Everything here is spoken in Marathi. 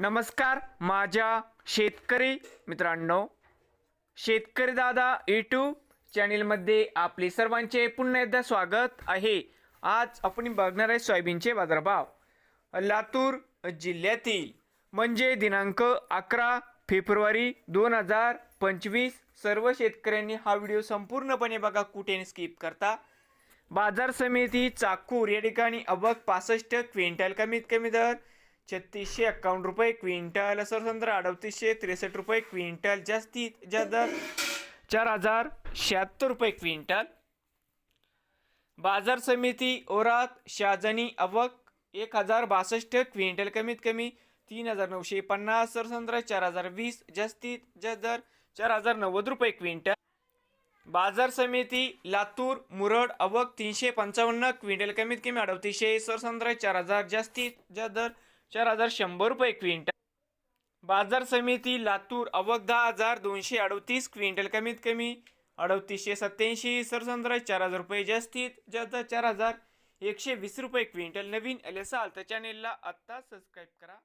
नमस्कार माझ्या शेतकरी मित्रांनो. शेतकरी दादा यूट्यूब चॅनेलमध्ये आपले सर्वांचे पुन्हा एकदा स्वागत आहे. आज आपण बघणार आहे सोयाबीनचे बाजारभाव. लातूर जिल्ह्यातील म्हणजे दिनांक अकरा फेब्रुवारी दोन हजार पंचवीस सर्व शेतकऱ्यांनी हा व्हिडिओ संपूर्णपणे बघा कुठे स्किप करता. बाजार समिती चाकूर या ठिकाणी अबक पासष्ट क्विंटल कमीत कमी दर छत्तीसशे एक्कावन्न रुपये क्विंटल. सरसंद्र अडतीसशे त्रेसष्ट रुपये क्विंटल. जास्तीत जास्त दर चार हजार शहात्तर रुपये क्विंटल. बाजार समिती ओरात शाजनी अवक एक हजार बासष्ट क्विंटल. कमीत कमी तीन हजार नऊशे पन्नास. सरसंद्र चार हजार वीस. जास्तीत जास्त दर चार हजार नव्वद रुपये क्विंटल. बाजार समिती लातूर मुरड अवक तीनशे पंचावन्न क्विंटल. कमीत कमी अडतीसशे. सरसंद्र चार हजार जास्तीत जास्त दर चार हजार शंभर रुपये क्विंटल. बाजार समिती लातूर अवक दहा हजार दोनशे अडतीस क्विंटल. कमीत कमी अडतीसशे सत्याऐंशी सरसंद्र चार हजार रुपये जास्तीत जास्त चार हजार एकशे वीस रुपये क्विंटल. नवीन एल एस आल तर चॅनेलला आत्ता सबस्क्राईब करा.